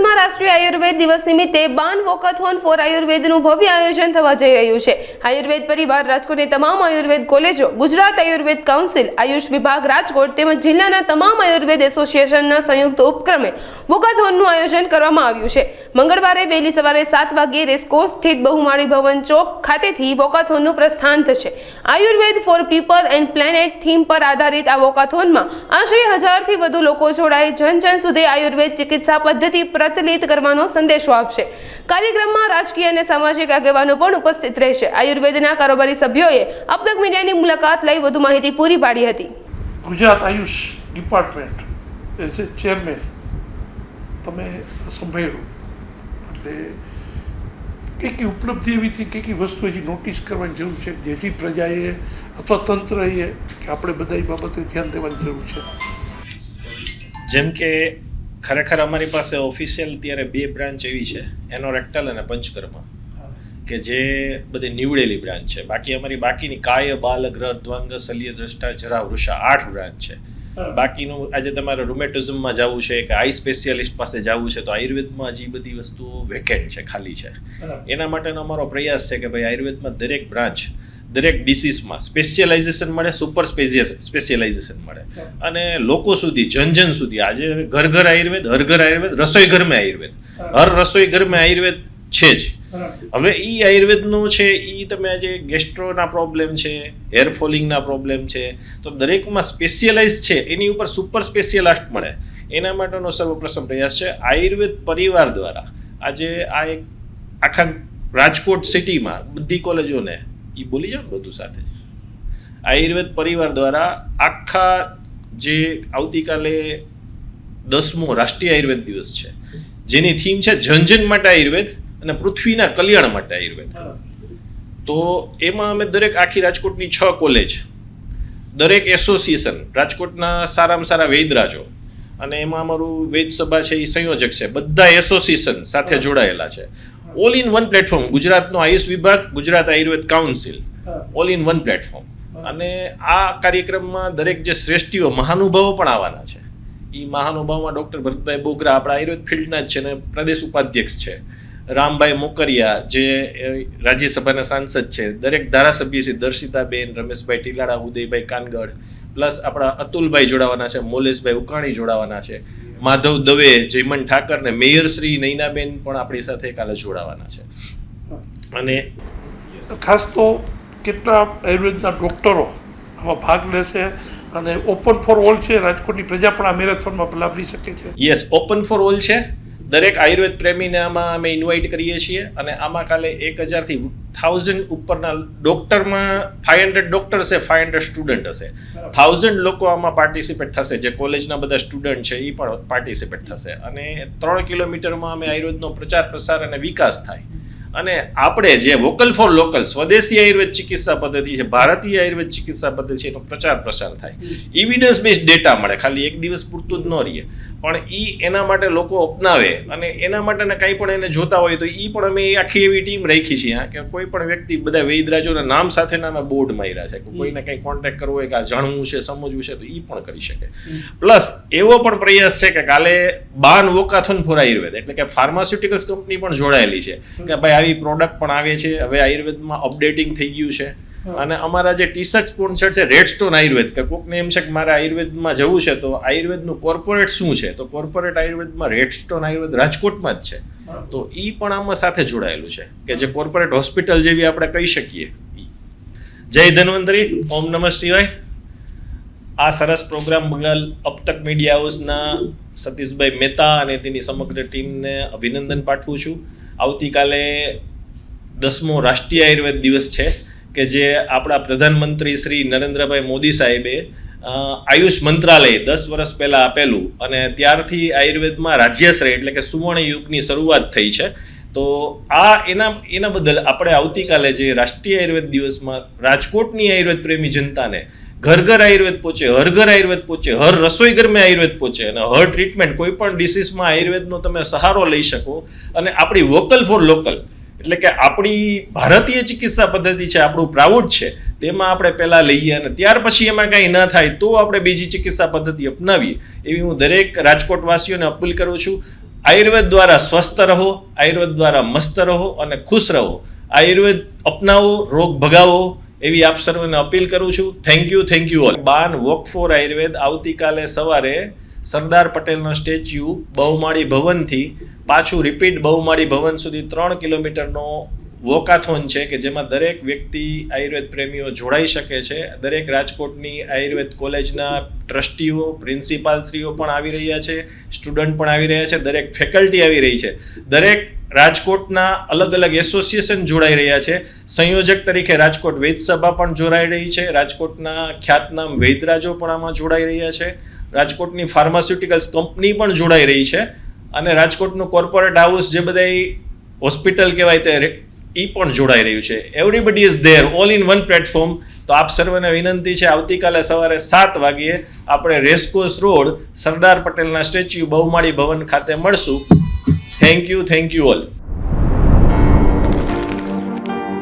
દસમા રાષ્ટ્રીય આયુર્વેદ દિવસ નિમિત્તે બાન વોકાથોન ફોર આયુર્વેદનું ભવ્ય આયોજન થવા જઈ રહ્યું છે. આયુર્વેદ પરિવાર, રાજકોટની તમામ આયુર્વેદ કોલેજો, ગુજરાત આયુર્વેદ કાઉન્સિલ, આયુષ વિભાગ, રાજકોટ તેમજ જિલ્લાના તમામ આયુર્વેદ એસોસિએશનના સંયુક્ત ઉપક્રમે વોકાથોનનું આયોજન કરવામાં આવ્યું છે. મંગળવારે વહેલી સવારે સાત વાગ્યે રેસકોર્સ સ્થિત બહુમાળી ભવન ચોક ખાતેથી વોકાથોનનું પ્રસ્થાન થશે. Ayurveda for people and planet theme પર આધારિત આ વોકાથોનમાં આશરે હજારથી વધુ લોકો જોડાઈ જન જન સુધી આયુર્વેદ ચિકિત્સા પદ્ધતિ પ્રચલિત કરવાનો સંદેશો આપશે. કાર્યક્રમમાં રાજકીય અને સામાજિક આગેવાનો પણ ઉપસ્થિત રહેશે. આયુર્વેદના કારોબારી સભ્યોએ અબતક મીડિયાની મુલાકાત લઈ વધુ માહિતી પૂરી પાડી હતી. Gujarat AYUSH department as a chairman. તમે સંભાળ્યું. એટલે કઈ કઈ ઉપલબ્ધિ એવી હતી વસ્તુ હજી નોટિસ કરવાની જરૂર છે જેથી પ્રજાએ અથવા તંત્રએ કે આપણે બધા એ બાબતે ધ્યાન દેવાની જરૂર છે. જેમ કે ખરેખર અમારી પાસે ઓફિશિયલ અત્યારે બે બ્રાન્ચ એવી છે, એનો રેક્ટલ અને પંચકર્મા. કે જે બધી નીવડેલી બ્રાન્ચ છે. બાકી અમારી બાકીની કાય બાલ ગ્રહ દ્વંગ, શલ્ય, દ્રષ્ટા, જરા, વૃષા આઠ બ્રાન્ચ છે. બાકીનું આજે તમારે રૂમેટિઝમમાં જવું છે કે આઈ સ્પેશિયાલિસ્ટ પાસે જવું છે તો આયુર્વેદમાં હજી બધી વસ્તુઓ વેકેન્ટ છે ખાલી છે. એના માટેનો અમારો પ્રયાસ છે કે ભાઈ આયુર્વેદમાં દરેક બ્રાન્ચ દરેક ડિસીઝમાં સ્પેશિયલાઇઝેશન મળે સુપર સ્પેશિયલાઇઝેશન મળે. અને લોકો સુધી જન જન સુધી આજે ઘર ઘર આયુર્વેદ હર ઘર આયુર્વેદ રસોઈ ઘરમાં આયુર્વેદ. હર રસોઈ ઘરમાં આયુર્વેદ છે જ. હવે એ આયુર્વેદનું છે એ તમે આજે ગેસ્ટ્રોના પ્રોબ્લેમ છે હેર ફોલિંગના પ્રોબ્લેમ છે તો દરેકમાં સ્પેશિયલાઇઝ છે એની ઉપર સુપર સ્પેશિયલાસ્ટ મળે. એના માટેનો સર્વપ્રથમ પ્રયાસ છે આયુર્વેદ પરિવાર દ્વારા. આજે આ એક આખા રાજકોટ સિટીમાં બધી કોલેજોને એ બોલી જાઓ બધું સાથે. આયુર્વેદ પરિવાર દ્વારા આખા જે આવતીકાલે દસમો રાષ્ટ્રીય આયુર્વેદ દિવસ છે જેની થીમ છે જનજન માટે આયુર્વેદ. અને પૃથ્વીના કલ્યાણ માટે આયુર્વેદ. તો એમાં અમે દરેક આખી રાજકોટની છ કોલેજ દરેક એસોસિએશન રાજકોટના સારામાં સારા વૈદરાજો અને એમાં અમારું વૈદ સભા છે એ સંયોજક છે. બધા એસોસિએશન સાથે જોડાયેલા છે. ઓલ ઇન વન પ્લેટફોર્મ ગુજરાતનો આયુષ વિભાગ Gujarat Ayurveda council all in one platform અને આ કાર્યક્રમમાં દરેક જે શ્રેષ્ઠીઓ મહાનુભાવો પણ આવવાના છે. એ મહાનુભાવમાં ડૉક્ટર ભરતભાઈ બોગરા આપણા આયુર્વેદ ફિલ્ડના જ છે અને પ્રદેશ ઉપાધ્યક્ષ છે. રામભાઈ મોકરિયા જે રાજ્યસભાના સાંસદ છે દરેક ધારાસભ્ય છે દર્શિતાબેન રમેશભાઈ ટીલાડા ઉદયભાઈ કાનગઢ પ્લસ આપણા અતુલભાઈ જોડાવાના છે મોલેશભાઈ ઉકાણી જોડાવાના છે માધવ દવે જયમન ઠાકર ને મેયર શ્રી નૈનાબેન પણ આપણી સાથે કાલે જોડાવાના છે. અને ખાસ તો કેટલા આયુર્વેદના ડૉક્ટરો આમાં ભાગ લેશે અને ઓપન ફોર ઓલ છે રાજકોટની પ્રજા પણ આ મેરેથોનમાં લાભ લઈ શકે છે. યસ ઓપન ફોર ઓલ છે. દરેક આયુર્વેદ પ્રેમીને આમાં અમે ઇન્વાઇટ કરીએ છીએ અને આમાં કાલે એક હજારથી થાઉઝન્ડ ઉપરના ડૉક્ટરમાં ફાઇવ હંડ્રેડ ડોક્ટર છે ફાઇવ હંડ્રેડ સ્ટુડન્ટ હશે. થાઉઝન્ડ લોકો આમાં પાર્ટિસિપેટ થશે. જે કોલેજના બધા સ્ટુડન્ટ છે એ પણ પાર્ટિસિપેટ થશે. અને ત્રણ કિલોમીટરમાં અમે આયુર્વેદનો પ્રચાર પ્રસાર અને વિકાસ થાય. અને આપણે જે વોકલ ફોર લોકલ સ્વદેશી આયુર્વેદ ચિકિત્સા પદ્ધતિ છે ભારતીય આયુર્વેદ ચિકિત્સા પદ્ધતિ છે એનો પ્રચાર પ્રસાર થાય. ઇવિડન્સ બેઝ ડેટા મળે. ખાલી એક દિવસ પૂરતું જ ન રહીએ. પણ એ એના માટે લોકો અપનાવે અને એના માટેના કાંઈ પણ એને જોતા હોય તો એ પણ અમે આખી એવી ટીમ રાખી છીએ કે કોઈ પણ વ્યક્તિ બધા વૈદરાજોના નામ સાથેના અમે બોર્ડ માર્યા છે, કે કોઈને કંઈ કોન્ટેક્ટ કરવો હોય કે આ જાણવું છે, સમજવું છે, તો એ પણ કરી શકે. પ્લસ એવો પણ પ્રયાસ છે કે કાલે બાન વોકાથોન ફોર આયુર્વેદ, એટલે કે ફાર્માસ્યુટિકલ્સ કંપની પણ જોડાયેલી છે, કે ભાઈ આવી પ્રોડક્ટ પણ આવે છે, હવે આયુર્વેદમાં અપડેટિંગ થઈ ગયું છે. અને અમારા જે ટી શર્ટ સ્પોન્સર છે રેડ સ્ટોન આયુર્વેદ કે કોકને એમ છે કે મારે આયુર્વેદમાં જવું છે તો આયુર્વેદનું કોર્પોરેટ શું છે? તો કોર્પોરેટ આયુર્વેદમાં રેડ સ્ટોન આયુર્વેદ રાજકોટમાં જ છે. તો એ પણ આમાં સાથે જોડાયેલું છે કે જે કોર્પોરેટ હોસ્પિટલ જેવી આપણે કહી શકીએ. જય ધન્વંતરી ઓમ નમઃ શિવાય. આ સરસ પ્રોગ્રામ બગલ અપતક મીડિયા હાઉસના સતીશભાઈ મહેતા અને તેની સમગ્ર ટીમને અભિનંદન પાઠવું છું. આવતીકાલે દસમો રાષ્ટ્રીય આયુર્વેદ દિવસ છે. કે જે આપણા પ્રધાનમંત્રી શ્રી નરેન્દ્રભાઈ મોદી સાહેબે આયુષ મંત્રાલય દસ વર્ષ પહેલાં આપેલું અને ત્યારથી આયુર્વેદમાં રાજ્યાશ્રય એટલે કે સુવર્ણ યુગની શરૂઆત થઈ છે. તો આ એના એના બદલ આપણે આવતીકાલે જે રાષ્ટ્રીય આયુર્વેદ દિવસમાં રાજકોટની આયુર્વેદ પ્રેમી જનતાને ઘર ઘર આયુર્વેદ પહોંચે, હર ઘર આયુર્વેદ પહોંચે, હર રસોઈ ઘરમાં આયુર્વેદ પહોંચે અને હર ટ્રીટમેન્ટ કોઈ પણ ડિસીઝમાં આયુર્વેદનો તમે સહારો લઈ શકો અને આપણી વોકલ ફોર લોકલ એટલે કે આપણી ભારતીય ચિકિત્સા પદ્ધતિ છે, આપણું પ્રાઉડ છે, તેમાં આપણે પહેલાં લઈએ અને ત્યાર પછી એમાં કાંઈ ન થાય તો આપણે બીજી ચિકિત્સા પદ્ધતિ અપનાવીએ. એવી હું દરેક રાજકોટવાસીઓને અપીલ કરું છું, આયુર્વેદ દ્વારા સ્વસ્થ રહો, આયુર્વેદ દ્વારા મસ્ત રહો અને ખુશ રહો. આયુર્વેદ અપનાવો, રોગ ભગાવો એવી આપ સર્વને અપીલ કરું છું. Thank you thank you all Baan walk for Ayurveda આવતીકાલે સવારે સરદાર પટેલનો સ્ટેચ્યુ બહુમાળી ભવનથી પાછું રિપીટ બહુમાળી ભવન સુધી ત્રણ કિલોમીટરનો વોકાથોન છે કે જેમાં દરેક વ્યક્તિ આયુર્વેદ પ્રેમીઓ જોડાઈ શકે છે. દરેક રાજકોટની આયુર્વેદ કોલેજના ટ્રસ્ટીઓ, પ્રિન્સિપાલશ્રીઓ પણ આવી રહ્યા છે. સ્ટુડન્ટ પણ આવી રહ્યા છે. દરેક ફેકલ્ટી આવી રહી છે. દરેક રાજકોટના અલગ અલગ એસોસિએશન જોડાઈ રહ્યા છે. સંયોજક તરીકે રાજકોટ વેદસભા પણ જોડાઈ રહી છે. રાજકોટના ખ્યાતનામ વૈદરાજો પણ આમાં જોડાઈ રહ્યા છે. રાજકોટની ફાર્માસ્યુટિકલ્સ કંપની પણ જોડાઈ રહી છે. અને રાજકોટનું કોર્પોરેટ હાઉસ જે બધા હોસ્પિટલ કહેવાય તે એ પણ જોડાઈ રહ્યું છે. Everybody is there all in one platform તો આપ સર્વને વિનંતી છે, આવતીકાલે સવારે સાત વાગ્યે આપણે રેસકોર્સ રોડ, સરદાર પટેલના સ્ટેચ્યુ બહુમાળી ભવન ખાતે મળશું. Thank you thank you all